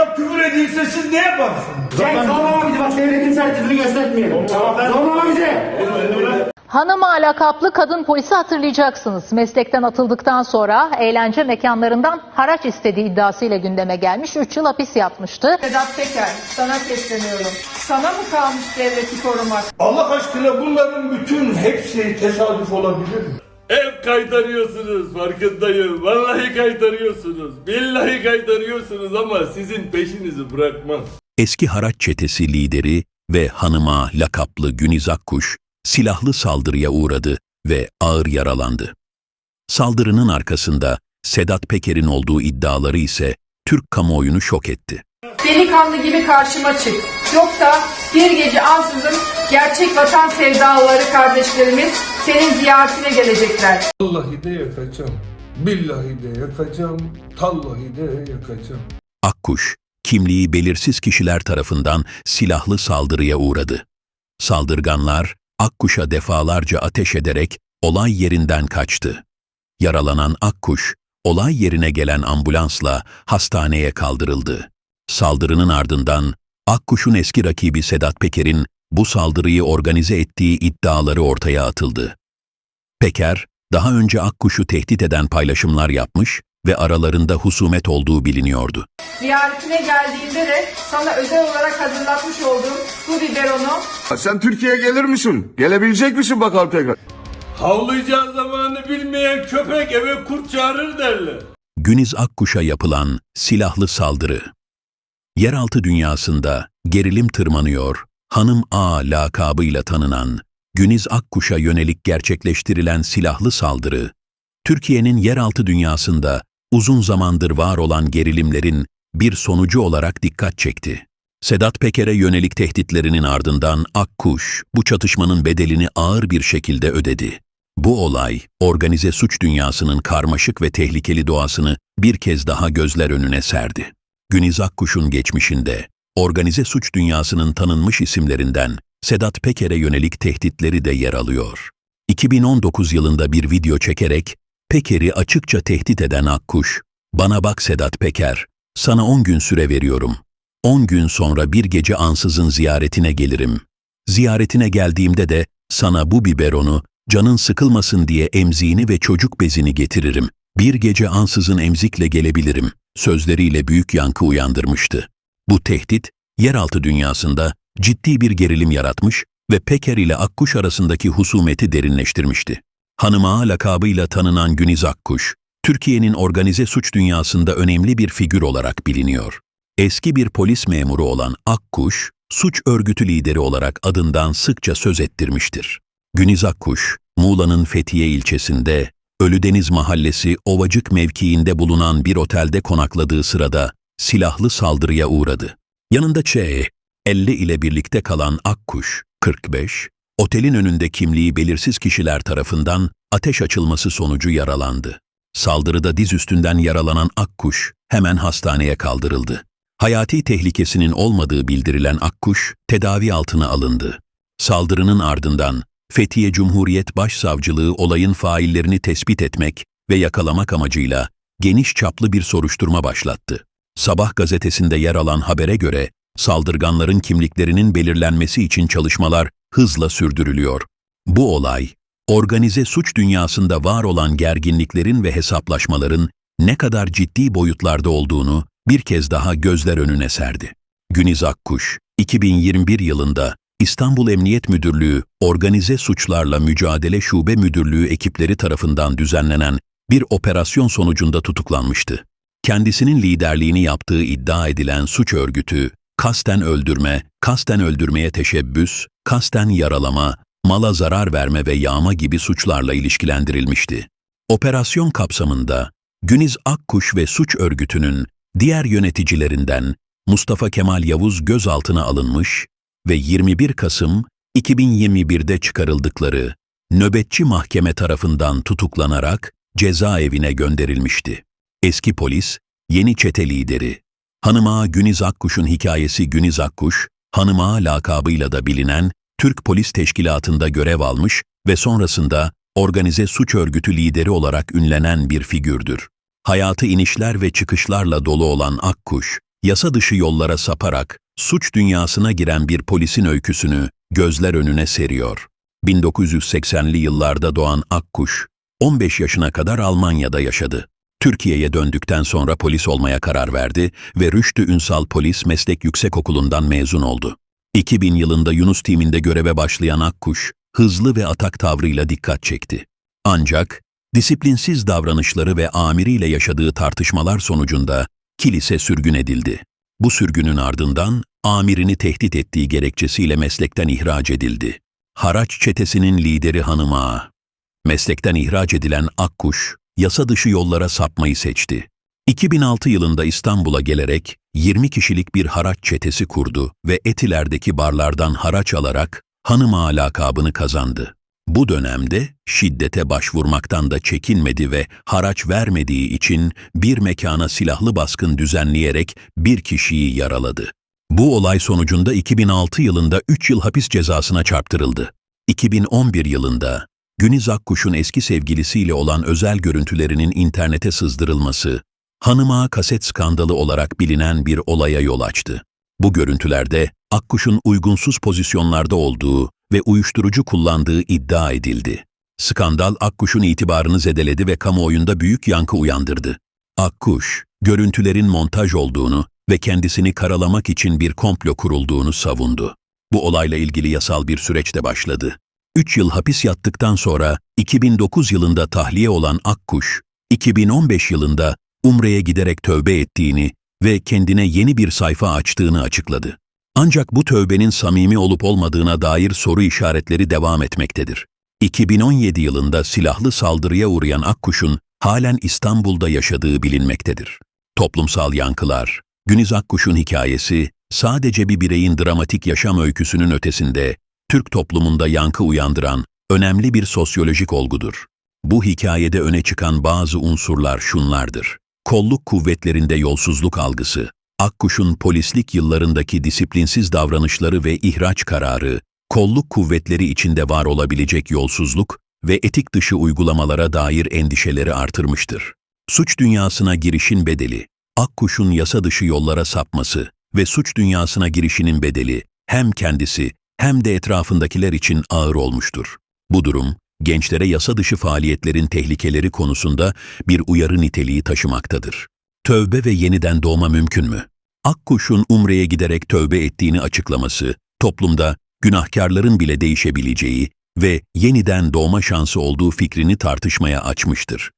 Adam küfür edilse siz ne yaparsınız? Çek zorlama bizi bak devletin sertifini göstermeyelim. Zorlama bizi. Hanıma lakaplı kadın polisi hatırlayacaksınız. Meslekten atıldıktan sonra eğlence mekanlarından haraç istediği iddiasıyla gündeme gelmiş. 3 yıl hapis yatmıştı. Vedat Peker, sana sesleniyorum. Sana mı kalmış devleti korumak? Allah aşkına bunların bütün hepsi tesadüf olabilir mi? Hep kaytarıyorsunuz farkındayım. Vallahi kaytarıyorsunuz. Billahi kaytarıyorsunuz ama sizin peşinizi bırakmaz. Eski haraç çetesi lideri ve hanıma lakaplı Güniz Akkuş silahlı saldırıya uğradı ve ağır yaralandı. Saldırının arkasında Sedat Peker'in olduğu iddiaları ise Türk kamuoyunu şok etti. Delikanlı gibi karşıma çık. Yoksa bir gece ansızın gerçek vatan sevdalıları kardeşlerimiz senin ziyaretine gelecekler. Vallahi de yakacağım. Billahi de yakacağım. Tallahi de yakacağım. Akkuş, kimliği belirsiz kişiler tarafından silahlı saldırıya uğradı. Saldırganlar, Akkuş'a defalarca ateş ederek olay yerinden kaçtı. Yaralanan Akkuş, olay yerine gelen ambulansla hastaneye kaldırıldı. Saldırının ardından Akkuş'un eski rakibi Sedat Peker'in bu saldırıyı organize ettiği iddiaları ortaya atıldı. Peker, daha önce Akkuş'u tehdit eden paylaşımlar yapmış ve aralarında husumet olduğu biliniyordu. Ziyaretine geldiğinde de sana özel olarak hazırlatmış olduğum bu biberonu Sen Türkiye'ye gelir misin? Gelebilecek misin bakalım tekrar? Havlayacağı zamanı bilmeyen köpek eve kurt çağırır derler. Güniz Akkuş'a yapılan silahlı saldırı. Yeraltı dünyasında gerilim tırmanıyor, Hanım A lakabıyla tanınan Güniz Akkuş'a yönelik gerçekleştirilen silahlı saldırı, Türkiye'nin yeraltı dünyasında uzun zamandır var olan gerilimlerin bir sonucu olarak dikkat çekti. Sedat Peker'e yönelik tehditlerinin ardından Akkuş bu çatışmanın bedelini ağır bir şekilde ödedi. Bu olay, organize suç dünyasının karmaşık ve tehlikeli doğasını bir kez daha gözler önüne serdi. Güniz Akkuş'un geçmişinde, organize suç dünyasının tanınmış isimlerinden Sedat Peker'e yönelik tehditleri de yer alıyor. 2019 yılında bir video çekerek, Peker'i açıkça tehdit eden Akkuş, ''Bana bak Sedat Peker, sana 10 gün süre veriyorum. 10 gün sonra bir gece ansızın ziyaretine gelirim. Ziyaretine geldiğimde de sana bu biberonu canın sıkılmasın diye emziğini ve çocuk bezini getiririm. Bir gece ansızın emzikle gelebilirim. Sözleriyle büyük yankı uyandırmıştı. Bu tehdit, yeraltı dünyasında ciddi bir gerilim yaratmış ve Peker ile Akkuş arasındaki husumeti derinleştirmişti. Hanıma lakabıyla tanınan Güniz Akkuş, Türkiye'nin organize suç dünyasında önemli bir figür olarak biliniyor. Eski bir polis memuru olan Akkuş, suç örgütü lideri olarak adından sıkça söz ettirmiştir. Güniz Akkuş, Muğla'nın Fethiye ilçesinde, Ölüdeniz Mahallesi Ovacık mevkiinde bulunan bir otelde konakladığı sırada silahlı saldırıya uğradı. Yanında Ç. 50 ile birlikte kalan Akkuş, 45, otelin önünde kimliği belirsiz kişiler tarafından ateş açılması sonucu yaralandı. Saldırıda diz üstünden yaralanan Akkuş hemen hastaneye kaldırıldı. Hayati tehlikesinin olmadığı bildirilen Akkuş tedavi altına alındı. Saldırının ardından Fethiye Cumhuriyet Başsavcılığı olayın faillerini tespit etmek ve yakalamak amacıyla geniş çaplı bir soruşturma başlattı. Sabah gazetesinde yer alan habere göre saldırganların kimliklerinin belirlenmesi için çalışmalar hızla sürdürülüyor. Bu olay, organize suç dünyasında var olan gerginliklerin ve hesaplaşmaların ne kadar ciddi boyutlarda olduğunu bir kez daha gözler önüne serdi. Güniz Akkuş, 2021 yılında İstanbul Emniyet Müdürlüğü Organize Suçlarla Mücadele Şube Müdürlüğü ekipleri tarafından düzenlenen bir operasyon sonucunda tutuklanmıştı. Kendisinin liderliğini yaptığı iddia edilen suç örgütü, kasten öldürme, kasten öldürmeye teşebbüs, kasten yaralama, mala zarar verme ve yağma gibi suçlarla ilişkilendirilmişti. Operasyon kapsamında Güniz Akkuş ve suç örgütünün diğer yöneticilerinden Mustafa Kemal Yavuz gözaltına alınmış ve 21 Kasım 2021'de çıkarıldıkları nöbetçi mahkeme tarafından tutuklanarak cezaevine gönderilmişti. Eski polis, yeni çete lideri. Hanıma Güniz Akkuş'un hikayesi Güniz Akkuş, Hanıma lakabıyla da bilinen Türk Polis Teşkilatı'nda görev almış ve sonrasında organize suç örgütü lideri olarak ünlenen bir figürdür. Hayatı inişler ve çıkışlarla dolu olan Akkuş, yasa dışı yollara saparak suç dünyasına giren bir polisin öyküsünü gözler önüne seriyor. 1980'li yıllarda doğan Akkuş, 15 yaşına kadar Almanya'da yaşadı. Türkiye'ye döndükten sonra polis olmaya karar verdi ve Rüştü Ünsal Polis Meslek Yüksekokulu'ndan mezun oldu. 2000 yılında Yunus timinde göreve başlayan Akkuş, hızlı ve atak tavrıyla dikkat çekti. Ancak disiplinsiz davranışları ve amiriyle yaşadığı tartışmalar sonucunda kilise sürgün edildi. Bu sürgünün ardından amirini tehdit ettiği gerekçesiyle meslekten ihraç edildi. Haraç çetesinin lideri Hanım Ağa. Meslekten ihraç edilen Akkuş, yasa dışı yollara sapmayı seçti. 2006 yılında İstanbul'a gelerek 20 kişilik bir haraç çetesi kurdu ve Etiler'deki barlardan haraç alarak Hanım Ağa lakabını kazandı. Bu dönemde şiddete başvurmaktan da çekinmedi ve haraç vermediği için bir mekana silahlı baskın düzenleyerek bir kişiyi yaraladı. Bu olay sonucunda 2006 yılında 3 yıl hapis cezasına çarptırıldı. 2011 yılında Güniz Akkuş'un eski sevgilisiyle olan özel görüntülerinin internete sızdırılması, hanıma kaset skandalı olarak bilinen bir olaya yol açtı. Bu görüntülerde Akkuş'un uygunsuz pozisyonlarda olduğu ve uyuşturucu kullandığı iddia edildi. Skandal Akkuş'un itibarını zedeledi ve kamuoyunda büyük yankı uyandırdı. Akkuş, görüntülerin montaj olduğunu ve kendisini karalamak için bir komplo kurulduğunu savundu. Bu olayla ilgili yasal bir süreç de başladı. 3 yıl hapis yattıktan sonra 2009 yılında tahliye olan Akkuş, 2015 yılında Umre'ye giderek tövbe ettiğini ve kendine yeni bir sayfa açtığını açıkladı. Ancak bu tövbenin samimi olup olmadığına dair soru işaretleri devam etmektedir. 2017 yılında silahlı saldırıya uğrayan Akkuş'un halen İstanbul'da yaşadığı bilinmektedir. Toplumsal yankılar, Güniz Akkuş'un hikayesi sadece bir bireyin dramatik yaşam öyküsünün ötesinde Türk toplumunda yankı uyandıran önemli bir sosyolojik olgudur. Bu hikayede öne çıkan bazı unsurlar şunlardır. Kolluk kuvvetlerinde yolsuzluk algısı, Akkuş'un polislik yıllarındaki disiplinsiz davranışları ve ihraç kararı, kolluk kuvvetleri içinde var olabilecek yolsuzluk ve etik dışı uygulamalara dair endişeleri artırmıştır. Suç dünyasına girişin bedeli, Akkuş'un yasa dışı yollara sapması ve suç dünyasına girişinin bedeli hem kendisi hem de etrafındakiler için ağır olmuştur. Bu durum, gençlere yasa dışı faaliyetlerin tehlikeleri konusunda bir uyarı niteliği taşımaktadır. Tövbe ve yeniden doğma mümkün mü? Akkuş'un Umre'ye giderek tövbe ettiğini açıklaması, toplumda günahkarların bile değişebileceği ve yeniden doğma şansı olduğu fikrini tartışmaya açmıştır.